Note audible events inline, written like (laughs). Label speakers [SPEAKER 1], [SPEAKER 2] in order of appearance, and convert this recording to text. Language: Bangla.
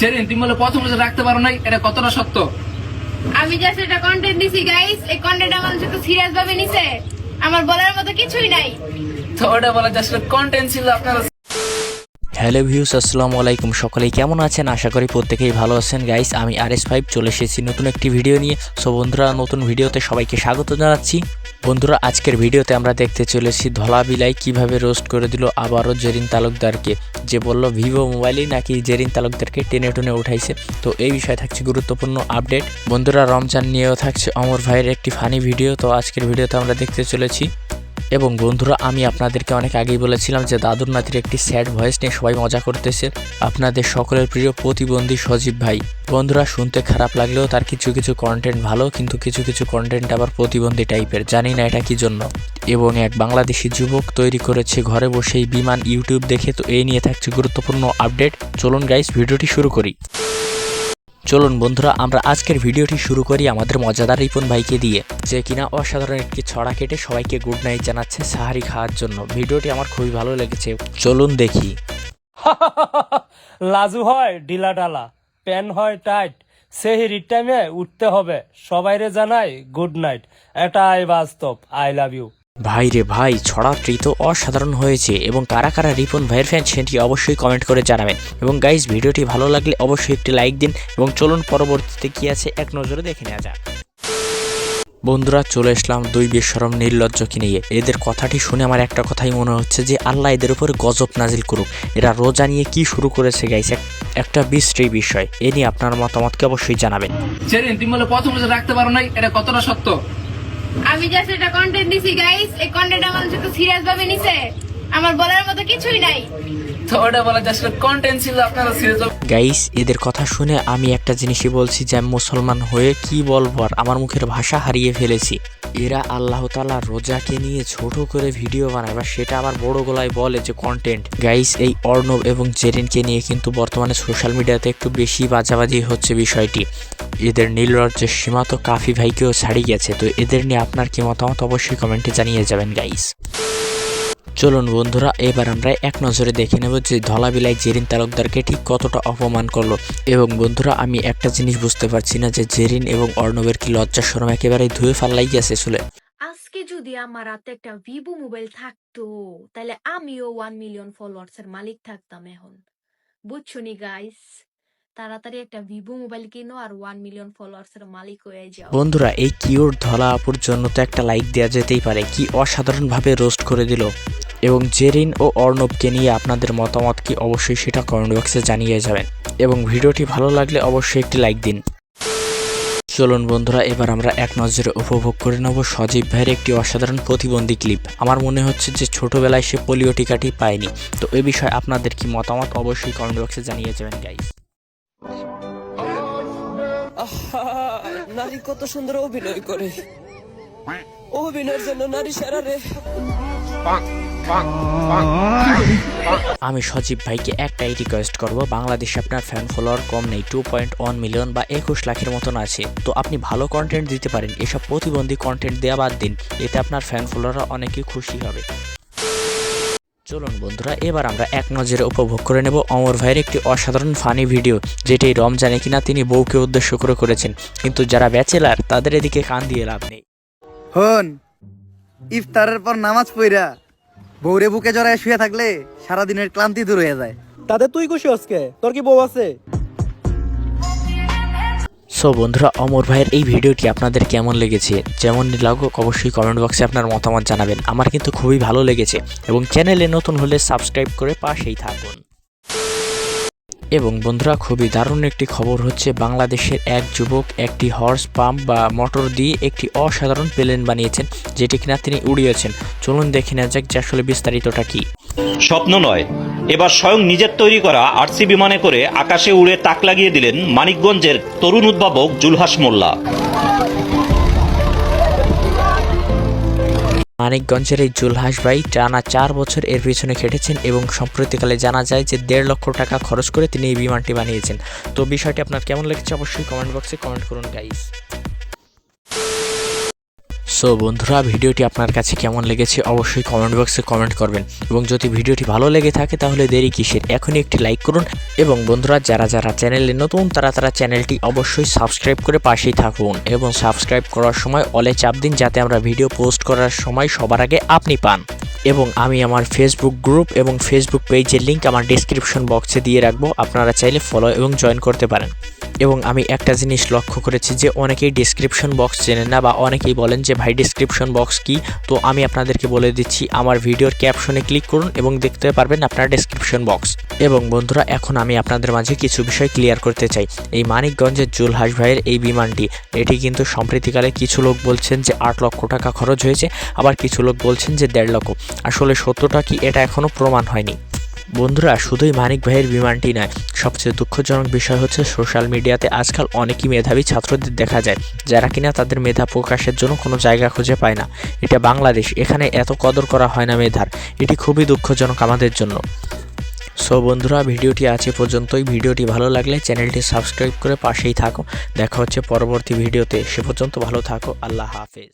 [SPEAKER 1] সেদিন তুমি বলে প্রথম বছর রাখতে পারো নাই এটা কতটা সত্য?
[SPEAKER 2] আমি জাস্ট এটা কন্টেন্ট দিছি গাইস এই কন্টেন্ট আমার সাথে সিরিয়াস ভাবে নিছে। আমার বলার মতো কিছুই নাই।
[SPEAKER 1] তো ওটা বলা জাস্ট কন্টেন্ট ছিল আপনারা
[SPEAKER 3] হ্যালো ভিউস আসসালামু আলাইকুম। সকলেই কেমন আছেন? আশা করি প্রত্যেকেই ভালো আছেন। গাইস, আমি আর এস ফাইভ চলে এসেছি নতুন একটি ভিডিও নিয়ে। সো বন্ধুরা, নতুন ভিডিওতে সবাইকে স্বাগত জানাচ্ছি। বন্ধুরা, আজকের ভিডিওতে আমরা দেখতে চলেছি ধলা বিলাই কীভাবে রোস্ট করে দিল আবারও জেরিন তালুকদারকে। যে বলল, ভিভো মোবাইলেই নাকি জেরিন তালুকদারকে টেনে টুনে উঠাইছে? তো এই বিষয়ে থাকছে গুরুত্বপূর্ণ আপডেট। বন্ধুরা, রমজান নিয়েও থাকছে অমর ভাইয়ের একটি ফানি ভিডিও। তো আজকের ভিডিওতে আমরা দেখতে চলেছি এবং বন্ধুরা, আমি আপনাদেরকে অনেক আগেই বলেছিলাম যে দাদুর নাতির একটি স্যাড ভয়েস নিয়ে সবাই মজা করতেছে। আপনাদের সকলের প্রিয় প্রতিবন্ধী সজীব ভাই। বন্ধুরা, শুনতে খারাপ লাগলেও তার কিছু কিছু কন্টেন্ট ভালো, কিন্তু কিছু কিছু কন্টেন্ট আবার প্রতিবন্ধী টাইপের জানি না এটা কি জন্য। এবং এক বাংলাদেশি যুবক তৈরি করেছে ঘরে বসেই বিমান ইউটিউব দেখে, তো এই নিয়ে থাকছে গুরুত্বপূর্ণ আপডেট চলুন গাইস ভিডিওটি শুরু করি। চলুন বন্ধুরা, আমরা আজকের ভিডিওটি শুরু করি আমাদের মজাদার রিপন ভাইকে দিয়ে, যে কিনা অসাধারণ একটি ছড়া কেটে সবাইকে গুড নাইট জানাচ্ছে সাহারি খাওয়ার জন্য। ভিডিওটি আমার খুবই ভালো লেগেছে, চলুন দেখি। (laughs)
[SPEAKER 4] লাজু হয়, ঢিলা ঢালা। প্যান হয় টাইট। সেহিরির টাইমে উঠতে হবে। সবাইরে জানাই গুড নাইট এটাই বাস্তব। আই লাভ ইউ
[SPEAKER 3] ভাই রে ভাই ছড়াটি তো অসাধারণ হয়েছে এবং কারা কারা রিপন ভাইয়ের ফ্যান সেটি অবশ্যই কমেন্ট করে জানাবেন। এবং গাইজ ভিডিওটি ভালো লাগলে অবশ্যই একটি লাইক দিন এবং চলুন পরবর্তীতে কি আছে এক নজরে দেখে নেওয়া যাক। বন্ধুরা, চলে আসলাম দুই বেসরম নির্লজ্জকে নিয়ে। এদের কথাটি শুনে আমার একটা কথাই মনে হচ্ছে যে, আল্লাহ এদের উপরে গজব নাজিল করুক। এরা রোজা নিয়ে কি শুরু করেছে গাইস একটা বিশ্রী বিষয়। এ নিয়ে আপনার মতামতকে অবশ্যই জানাবেন।
[SPEAKER 1] রাখতে পারো নাই, এটা কতটা সত্য?
[SPEAKER 2] আমি জাস্ট এটা কন্টেন্ট দিছি গাইস এই কন্টেন্ট আমার একটু সিরিয়াস ভাবে নিছে। আমার বলার মতো কিছুই নাই।
[SPEAKER 1] তো ওটা বলা জাস্ট কন্টেন্ট ছিল, আপনারা সিরিয়াস
[SPEAKER 3] গাইস এদের কথা শুনে আমি একটা জিনিসই বলছি যে আমি মুসলমান হয়ে কি বলব আর আমার মুখের ভাষা হারিয়ে ফেলেছি। এরা আল্লাহ তালা রোজাকে নিয়ে ছোট করে ভিডিও বানায় বা সেটা আবার বড় গলায় বলে যে কন্টেন্ট গাইস এই অর্ণব এবং জেরিনকে নিয়ে কিন্তু বর্তমানে সোশ্যাল মিডিয়াতে একটু বেশি বাজাবাজি হচ্ছে বিষয়টি। এদের নীলরজ্জের সীমা তো কাফি ভাইকেও ছাড়িয়ে গেছে, তো এদের নিয়ে আপনার কি মতামত অবশ্যই কমেন্টে জানিয়ে যাবেন গাইস চলুন বন্ধুরা এবার আমরা এক নজরে দেখে নেব যে ধলাবিলাই জেরিন তালুকদারকে ঠিক কতটা অপমান করল। এবং বন্ধুরা আমি একটা জিনিস বুঝতে পারছি না যে জেরিন এবং অর্ণবের কি লজ্জা শরম একেবারে ধুয়ে ফাল্লাই গেছে চলে
[SPEAKER 5] আজকে যদি আমার হাতে একটা ভিভো মোবাইল থাকতো তাহলে আমিও ওয়ান মিলিয়ন ফলোয়ার্স এর মালিক থাকতাম এখন। বুঝছ নি গাইস তাড়াতাড়ি একটা ভিভো মোবাইল কিনো আর ওয়ান মিলিয়ন ফলোয়ার্স এর মালিক হয়ে যাও।
[SPEAKER 3] বন্ধুরা এই কিওর ধলা আপুর জন্য তো একটা লাইক দেওয়া যেতেই পারে। কি অসাধারণভাবে রোস্ট করে দিল। এবং জেরিন ও অর্ণবকে নিয়ে আপনাদের মতামত কি অবশ্যই সেটা কমেন্ট বক্সে জানিয়ে যাবেন। এবং ভিডিওটি ভালো লাগলে অবশ্যই একটি লাইক দিন। চলুন বন্ধুরা, এবার আমরা এক নজরে উপভোগ করে নেব সজীব ভাইয়ের একটি অসাধারণ প্রতিবন্ধী ক্লিপ আমার মনে হচ্ছে যে ছোটবেলায় সে পোলিও টিকাটি পায়নি। তো এ বিষয়ে আপনাদের কি মতামত অবশ্যই কমেন্ট বক্সে জানিয়ে যাবেন গাইস
[SPEAKER 6] নারী কত সুন্দর অভিনয় করে। অভিনয়ের জন্য নারী সেরা রে।
[SPEAKER 3] আমি সজীব ভাইকে একটাই রিকোয়েস্ট করব, বাংলাদেশে আপনার ফ্যান ফলোয়ার কম নেই টু পয়েন্ট ওয়ান মিলিয়ন বা একুশ লাখের মতন আছে। তো আপনি ভালো কন্টেন্ট দিতে পারেন, এসব প্রতিবন্ধী কন্টেন্ট দেওয়া বাদ দিন, এতে আপনার ফ্যান ফলোয়াররা অনেকেই খুশি হবে। চলুন বন্ধুরা, এবার আমরা এক নজরে উপভোগ করে নেব অমর ভাইয়ের একটি অসাধারণ ফানি ভিডিও যেটি রমজানে কিনা তিনি বউকে উদ্দেশ্য করে করেছেন। কিন্তু যারা ব্যাচেলার তাদের এদিকে কান দিয়ে লাভ নেই।
[SPEAKER 7] হন, ইফতারের পর নামাজ পইরা বউরে বুকে জড়ায় শুয়ে থাকলে সারাদিনের ক্লান্তি দূর হয়ে যায়।
[SPEAKER 6] তাতে তুই খুশি আজকে তোর কি বউ আছে?
[SPEAKER 3] সো বন্ধুরা অমর ভাইয়ের এই ভিডিওটি আপনাদের কেমন লেগেছে? যেমন লাগুক অবশ্যই কমেন্ট বক্সে আপনার মতামত জানাবেন। আমার কিন্তু খুবই ভালো লেগেছে এবং চ্যানেলে নতুন হলে সাবস্ক্রাইব করে পাশেই থাকুন। এবং বন্ধুরা, খুবই দারুণ একটি খবর হচ্ছে বাংলাদেশের এক যুবক একটি হর্স পাম্প বা মোটর দিয়ে একটি অসাধারণ প্লেন বানিয়েছেন, যেটি কিনা তিনি উড়িয়েছেন। চলুন দেখে নেওয়া যাক যে আসলে বিস্তারিতটা কি।
[SPEAKER 8] স্বপ্ন নয়, এবার স্বয়ং নিজের তৈরি করা আরসি বিমানে করে আকাশে উড়ে তাক লাগিয়ে দিলেন মানিকগঞ্জের তরুণ উদ্ভাবক জুলহাস মোল্লা।
[SPEAKER 3] মানিকগঞ্জের এই জুলহাস ভাই টানা চার বছর এর পিছনে খেটেছেন এবং সম্প্রতিকালে জানা যায় যে দেড় লক্ষ টাকা খরচ করে তিনি এই বিমানটি বানিয়েছেন। তো বিষয়টি আপনার কেমন লেগেছে অবশ্যই কমেন্ট বক্সে কমেন্ট করুন গাইস সো বন্ধুরা, ভিডিওটি আপনার কাছে কেমন লেগেছে অবশ্যই কমেন্ট বক্সে কমেন্ট করবেন। এবং যদি ভিডিওটি ভালো লেগে থাকে, তাহলে দেরি কিসের? এখনই একটি লাইক করুন। এবং বন্ধুরা, যারা যারা চ্যানেলে নতুন, তারা তারা চ্যানেলটি অবশ্যই সাবস্ক্রাইব করে পাশেই থাকুন। এবং সাবস্ক্রাইব করার সময় অলে চাপ দিন, যাতে আমরা ভিডিও পোস্ট করার সময় সবার আগে আপনি পান। এবং আমি আমার ফেসবুক গ্রুপ এবং ফেসবুক পেজের লিংক আমার ডিসক্রিপশন বক্সে দিয়ে রাখব। আপনারা চাইলে ফলো এবং জয়েন করতে পারেন। এবং আমি একটা জিনিস লক্ষ্য করেছি যে অনেকেই ডিসক্রিপশন বক্স চেনেন না বা অনেকেই বলেন যে, ভাই ডিসক্রিপশন বক্স কি? তো আমি আপনাদেরকে বলে দিচ্ছি, আমার ভিডিওর ক্যাপশনে ক্লিক করুন এবং দেখতে পারবেন আপনার ডিসক্রিপশন বক্স এবং বন্ধুরা, এখন আমি আপনাদের মাঝে কিছু বিষয় ক্লিয়ার করতে চাই। এই মানিকগঞ্জের জুলহাস ভাইয়ের এই বিমানটি, এটি কিন্তু সম্প্রতিকালে কিছু লোক বলছেন যে, আট লক্ষ টাকা খরচ হয়েছে। আবার কিছু লোক বলছেন যে, দেড় লক্ষ। আসলে সত্যটা কি, এটা এখনও প্রমাণ হয়নি। বন্ধুরা, শুধুই মানিক ভাইয়ের বিমানটি নয়, সবচেয়ে দুঃখজনক বিষয় হচ্ছে সোশ্যাল মিডিয়াতে আজকাল অনেকই মেধাবী ছাত্রদের দেখা যায়, যারা কিনা তাদের মেধা প্রকাশের জন্য কোনো জায়গা খুঁজে পায় না। এটা বাংলাদেশ, এখানে এত কদর করা হয় না মেধার, এটি খুবই দুঃখজনক আমাদের জন্য। সো বন্ধুরা, ভিডিওটি আছে পর্যন্তই। ভিডিওটি ভালো লাগলে চ্যানেলটি সাবস্ক্রাইব করে পাশেই থাকো। দেখা হচ্ছে পরবর্তী ভিডিওতে। সে পর্যন্ত ভালো থাকো। আল্লাহ হাফেজ।